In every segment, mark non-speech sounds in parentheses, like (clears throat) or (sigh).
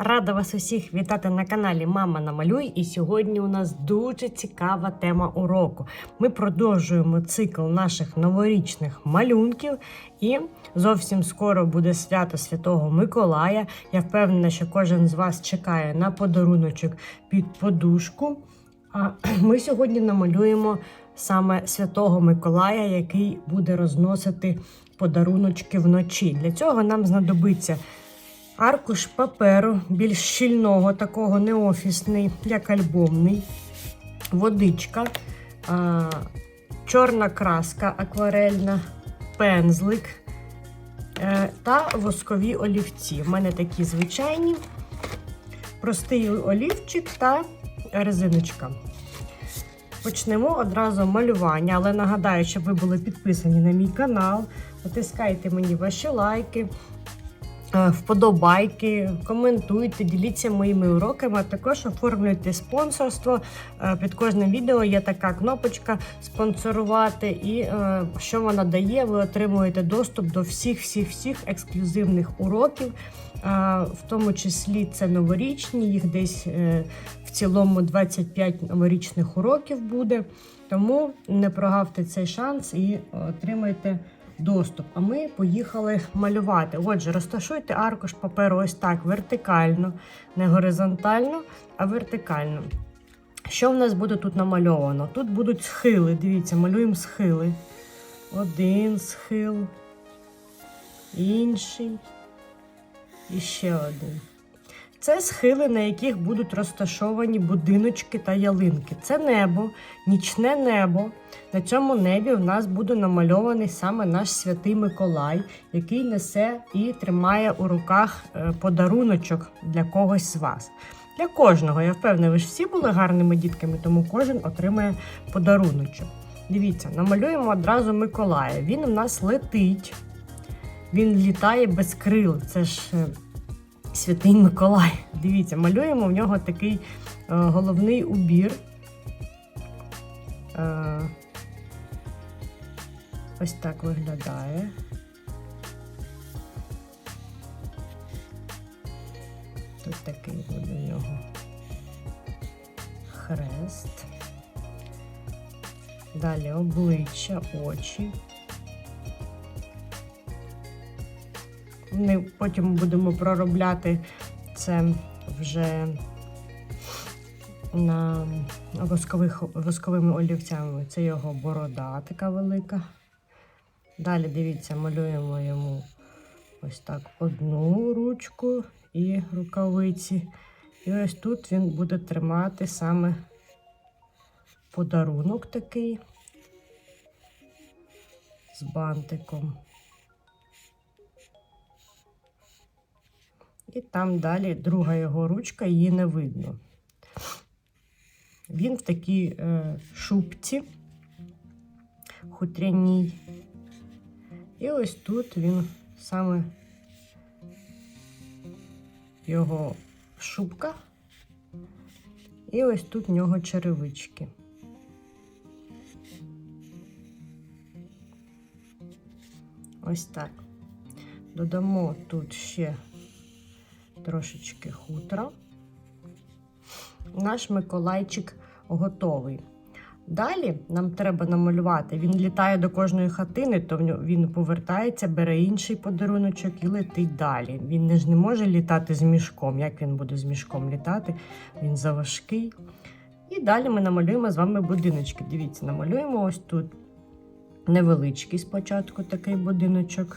Рада вас усіх вітати на каналі Мама Намалюй. І сьогодні у нас дуже цікава тема уроку. Ми продовжуємо цикл наших новорічних малюнків, і зовсім скоро буде свято Святого Миколая. Я впевнена, що кожен з вас чекає на подаруночок під подушку. А (clears throat) ми сьогодні намалюємо саме Святого Миколая, який буде розносити подаруночки вночі. Для цього нам знадобиться аркуш паперу, більш щільного, такого не офісний, як альбомний, водичка, а, чорна краска акварельна, пензлик е, та воскові олівці. У мене такі звичайні, простий олівчик та резиночка. Почнемо одразу малювання, але нагадаю, щоб ви були підписані на мій канал. Натискайте мені ваші лайки, вподобайки, коментуйте, діліться моїми уроками, а також оформлюйте спонсорство. Е, Під кожним відео є така кнопочка спонсорувати, і е, що вона дає, ви отримуєте доступ до всіх всіх всіх ексклюзивних уроків. В тому числі це новорічні, їх десь е, в цілому 25 новорічних уроків буде. Тому не прогавте цей шанс і отримайте доступ. А ми поїхали малювати. Отже, розташуйте аркуш паперу ось так вертикально, не горизонтально, а вертикально. Що в нас буде тут намальовано? Тут будуть схили. Дивіться, малюємо схили. Один схил, інший. І ще один. Це схили, на яких будуть розташовані будиночки та ялинки. Це небо, нічне небо. На цьому небі в нас буде намальований саме наш святий Миколай, який несе і тримає у руках е, подаруночок для когось з вас. Для кожного, я впевнена, ви ж всі були гарними дітками, тому кожен отримає подаруночок. Дивіться, намалюємо одразу Миколая. Він у нас летить. Він літає без крил. Це ж е, святий Миколай. Дивіться, малюємо в нього такий е, головний убір. Е, ось так виглядає. Тут такий буде в нього хрест. Далі обличчя, очі. Ми потім будемо проробляти це вже на воскових, восковими олівцями. Це його борода така велика. Далі, дивіться, малюємо йому ось так одну ручку і рукавиці. І ось тут він буде тримати саме подарунок такий з бантиком. І там далі друга його ручка, її не видно. Він в такій е, шубці хутряній. І ось тут він саме його шубка. І ось тут в нього черевички. Ось так. Додамо тут ще трошечки хутра. Наш Миколайчик готовий. Далі нам треба намалювати. Він літає до кожної хатини, то він повертається, бере інший подаруночок і летить далі. Він ж не може літати з мішком. Як він буде з мішком літати? Він заважкий. І далі ми намалюємо з вами будиночки. Дивіться, намалюємо ось тут невеличкий спочатку такий будиночок.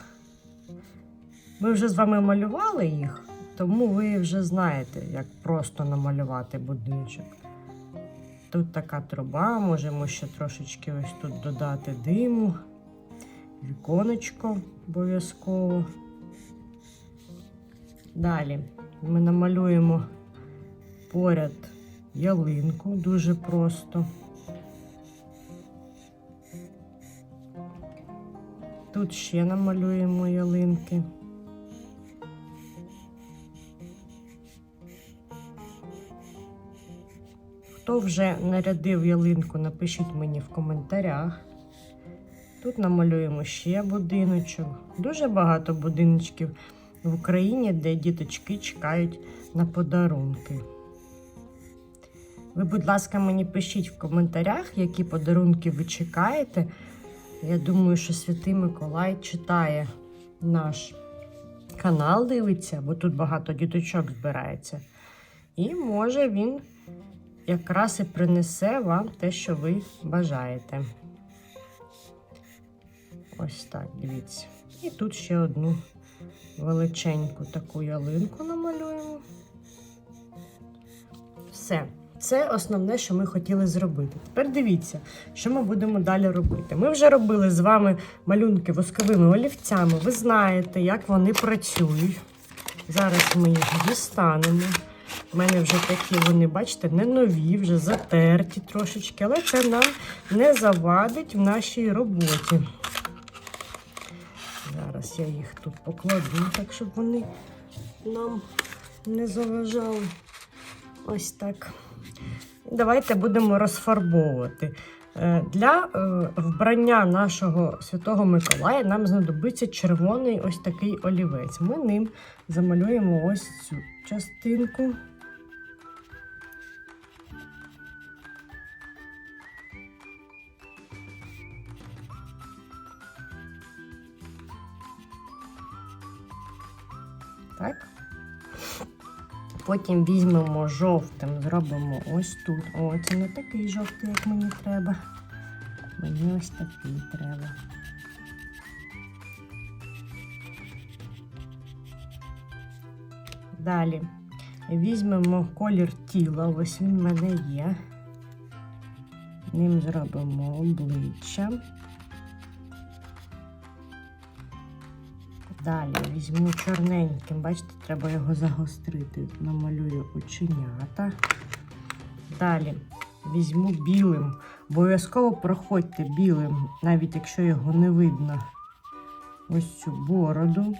Ми вже з вами малювали їх. Тому ви вже знаєте, як просто намалювати будиночок. Тут така труба, можемо ще трошечки ось тут додати диму, віконечко обов'язково. Далі ми намалюємо поряд ялинку дуже просто. Тут ще намалюємо ялинки. Хто вже нарядив ялинку, напишіть мені в коментарях. Тут намалюємо ще будиночок. Дуже багато будиночків в Україні, де діточки чекають на подарунки. Ви, будь ласка, мені пишіть в коментарях, які подарунки ви чекаєте. Я думаю, що Святий Миколай читає наш канал, дивиться, бо тут багато діточок збирається. І може він якраз і принесе вам те, що ви бажаєте. Ось так, дивіться. І тут ще одну величеньку таку ялинку намалюємо. Все. Це основне, що ми хотіли зробити. Тепер дивіться, що ми будемо далі робити. Ми вже робили з вами малюнки восковими олівцями. Ви знаєте, як вони працюють. Зараз ми їх дістанемо. У мене вже такі, вони, бачите, не нові, вже затерті трошечки, але це нам не завадить в нашій роботі. Зараз я їх тут покладу, так щоб вони нам не заважали. Ось так. Давайте будемо розфарбовувати. Е, Для е, вбрання нашого Святого Миколая нам знадобиться червоний ось такий олівець. Ми ним замалюємо ось цю частинку. Так. Потім візьмемо жовтим, зробимо ось тут. О, це не такий жовтий, як мені треба. Мені ось такий треба. Далі візьмемо колір тіла, ось він в мене є. Ним зробимо обличчя. Далі візьму чорненьким, бачите, треба його загострити. Намалюю оченята. Далі візьму білим. Обов'язково проходьте білим, навіть якщо його не видно. Ось цю бороду.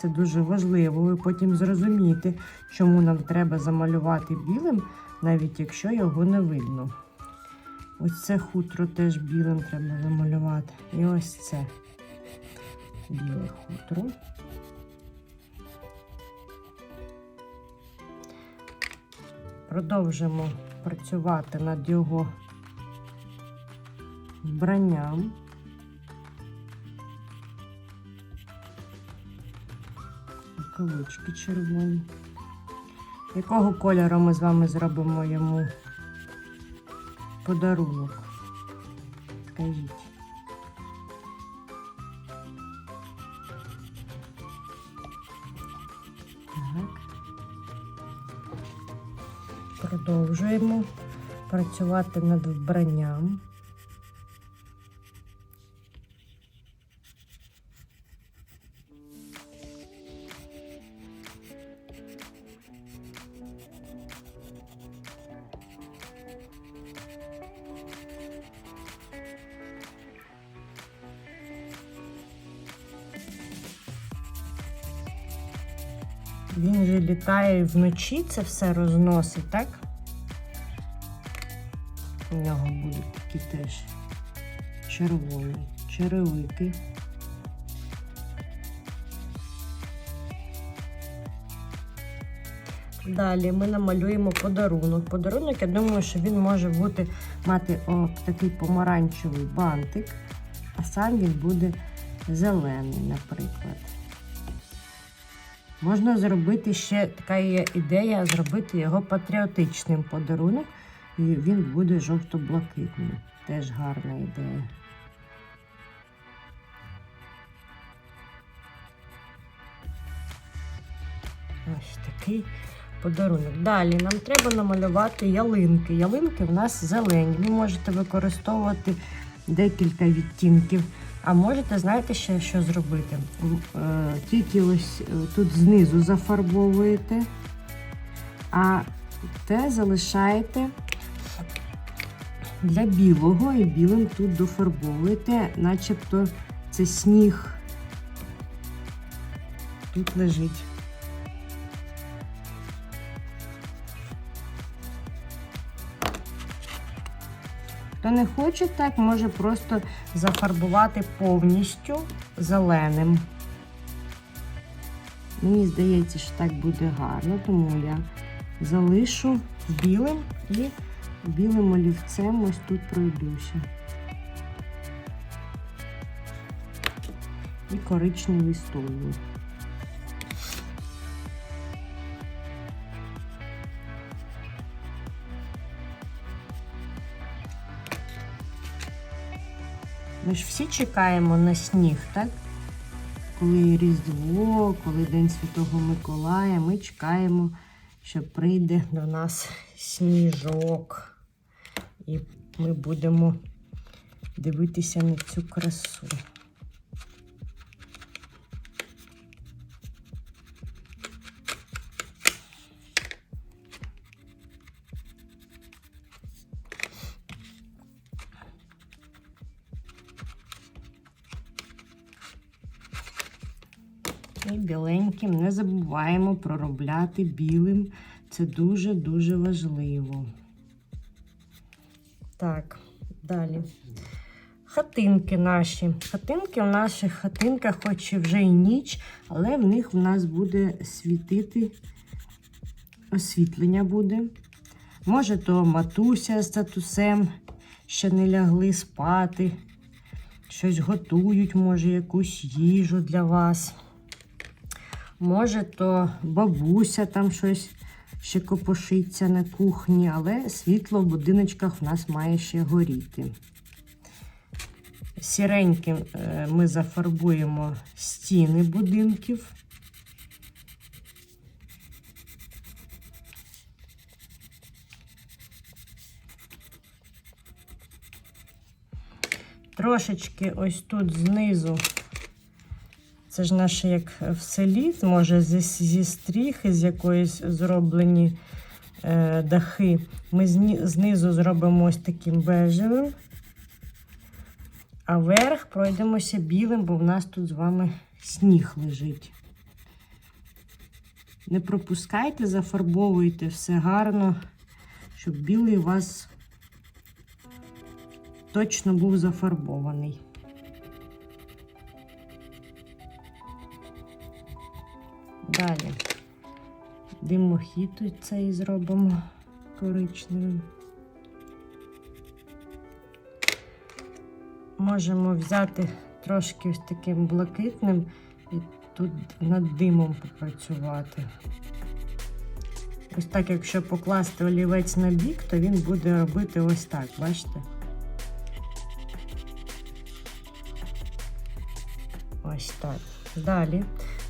Це дуже важливо. Ви потім зрозумієте, чому нам треба замалювати білим, навіть якщо його не видно. Ось це хутро теж білим треба замалювати. І ось це біле хутро. Продовжимо працювати над його вбранням. Рукавички червоні. Якого кольору ми з вами зробимо йому подарунок? Скажіть. Продовжуємо працювати над вбранням. Він же літає вночі, це все розносить, так? У нього будуть такі теж червоні черевики. Далі ми намалюємо подарунок. Подарунок, я думаю, що він може бути мати о, такий помаранчевий бантик, а сам він буде зелений, наприклад. Можна зробити ще така є ідея, зробити його патріотичним подарунок, і він буде жовто-блакитним. Теж гарна ідея. Ось такий подарунок. Далі нам треба намалювати ялинки. Ялинки в нас зелені. Ви можете використовувати декілька відтінків. А можете, знаєте, ще що зробити? Е, Тільки ось е, тут знизу зафарбовуєте, а те залишаєте для білого і білим тут дофарбовуєте, начебто це сніг тут лежить. Хто не хоче так, може просто зафарбувати повністю зеленим. Мені здається, що так буде гарно, тому я залишу білим і білим олівцем ось тут пройдуся. І коричневий столу. Ми ж всі чекаємо на сніг, так? Коли Різдво, коли День Святого Миколая, ми чекаємо, що прийде до нас сніжок. І ми будемо дивитися на цю красу. Біленьким не забуваємо проробляти білим. Це дуже-дуже важливо. Так, далі. Хатинки наші. Хатинки в наших хатинках, хоч і вже і ніч, але в них в нас буде світити освітлення буде. Може, то матуся з татусем ще не лягли спати, щось готують, може, якусь їжу для вас. Може, то бабуся там щось ще копошиться на кухні, але світло в будиночках в нас має ще горіти. Сіреньким е, ми зафарбуємо стіни будинків. Трошечки ось тут знизу це ж наше як в селі, може зі, зі стріхи, з якоїсь зроблені е, дахи. Ми зні, знизу зробимо ось таким бежевим, а верх пройдемося білим, бо в нас тут з вами сніг лежить. Не пропускайте, зафарбовуйте все гарно, щоб білий у вас точно був зафарбований. Далі димохід цей зробимо коричневим. Можемо взяти трошки ось таким блакитним і тут над димом попрацювати. Ось так, якщо покласти олівець на бік, то він буде робити ось так, бачите? Ось так. Далі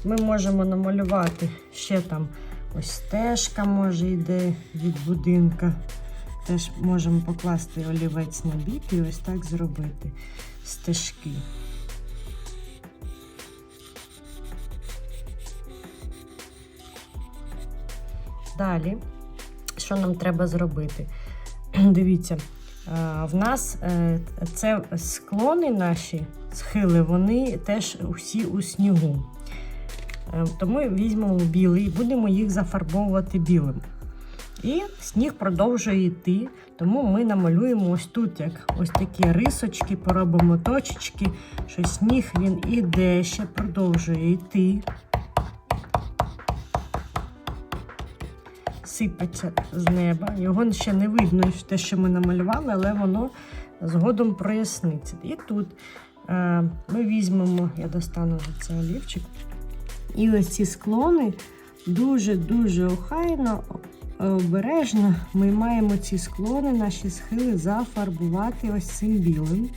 ми можемо намалювати ще там ось стежка може йде від будинка. Теж можемо покласти олівець на бік і ось так зробити стежки. Далі, що нам треба зробити? (clears throat) Дивіться, в нас е, це склони наші схили, вони теж усі у снігу. Е, Тому візьмемо білий і будемо їх зафарбовувати білим. І сніг продовжує йти, тому ми намалюємо ось тут як ось такі рисочки, поробимо точечки, що сніг він іде, ще продовжує йти. Сипеться з неба. Його ще не видно, те, що ми намалювали, але воно згодом проясниться. І тут е, ми візьмемо, я достану цей олівчик. І ось ці склони дуже-дуже охайно, обережно ми маємо ці склони, наші схили зафарбувати ось цим білим.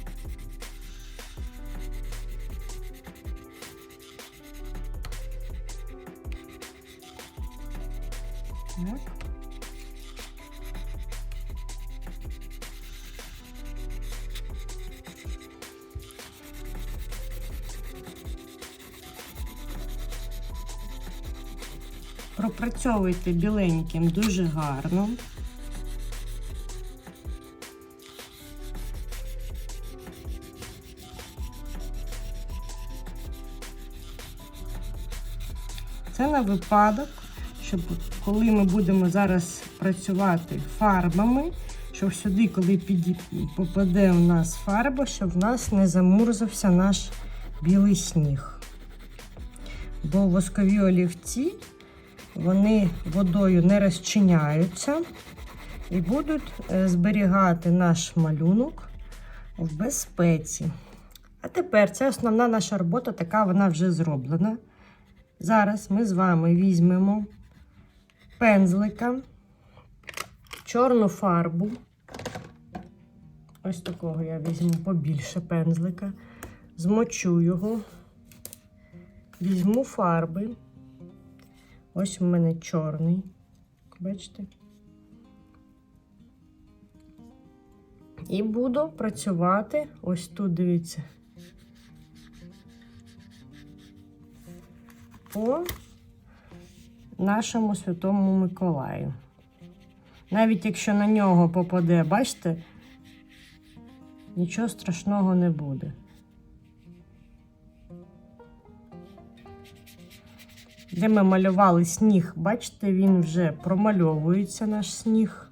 Пропрацьовуйте біленьким дуже гарно. Це на випадок, щоб коли ми будемо зараз працювати фарбами, щоб сюди, коли піді... попаде у нас фарба, щоб в нас не замурзався наш білий сніг. бо воскові олівці вони водою не розчиняються і будуть е, зберігати наш малюнок в безпеці. А тепер це основна наша робота, така вона вже зроблена. Зараз ми з вами візьмемо пензлика, чорну фарбу. Ось такого я візьму побільше пензлика, змочу його, візьму фарби. Ось в мене чорний. Бачите? І буду працювати ось тут, дивіться. По нашому святому Миколаю. Навіть якщо на нього попаде, бачите, нічого страшного не буде. Де ми малювали сніг, бачите, він вже промальовується наш сніг.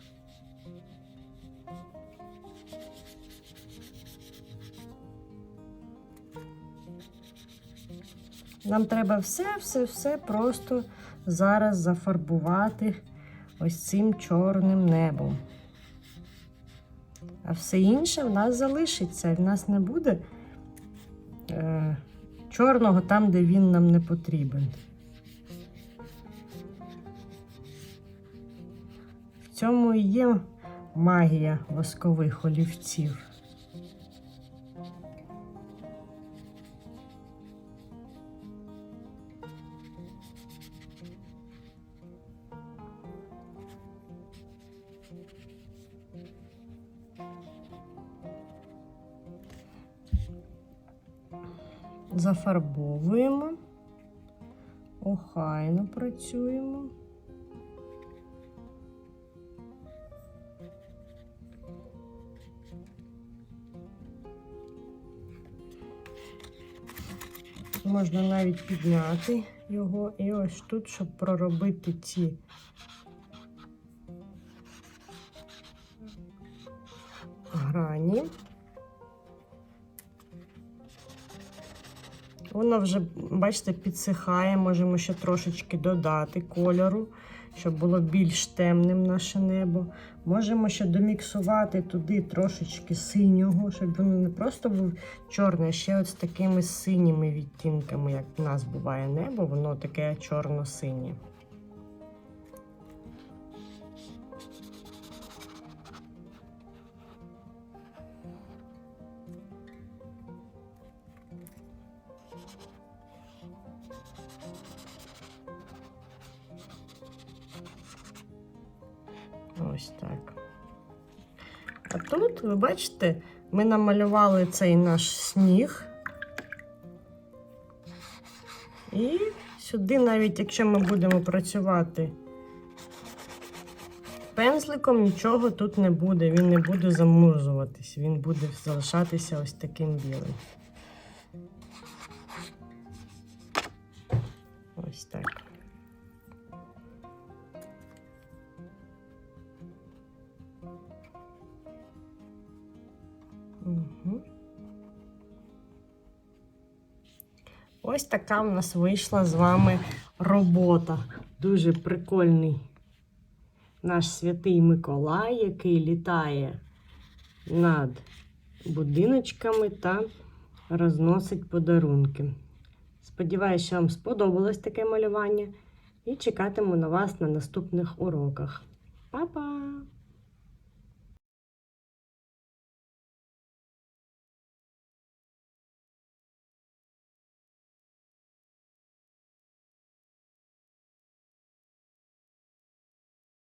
Нам треба все-все-все просто зараз зафарбувати ось цим чорним небом. А все інше в нас залишиться. В нас не буде е, чорного там, де він нам не потрібен. Цьому і є магія воскових олівців. Зафарбовуємо, охайно працюємо. Можна навіть підняти його і ось тут, щоб проробити ці грані. Воно вже, бачите, підсихає, можемо ще трошечки додати кольору, щоб було більш темним наше небо. Можемо ще доміксувати туди трошечки синього, щоб воно не просто був чорне, а ще от з такими синіми відтінками, як в нас буває небо, воно таке чорно-синє. А тут, ви бачите, ми намалювали цей наш сніг. І сюди, навіть якщо ми будемо працювати пензликом, нічого тут не буде, він не буде замурзуватись, він буде залишатися ось таким білим. Ось так. Ось така в нас вийшла з вами робота. Дуже прикольний наш святий Миколай, який літає над будиночками та розносить подарунки. Сподіваюся, що вам сподобалось таке малювання і чекатиму на вас на наступних уроках. Па-па!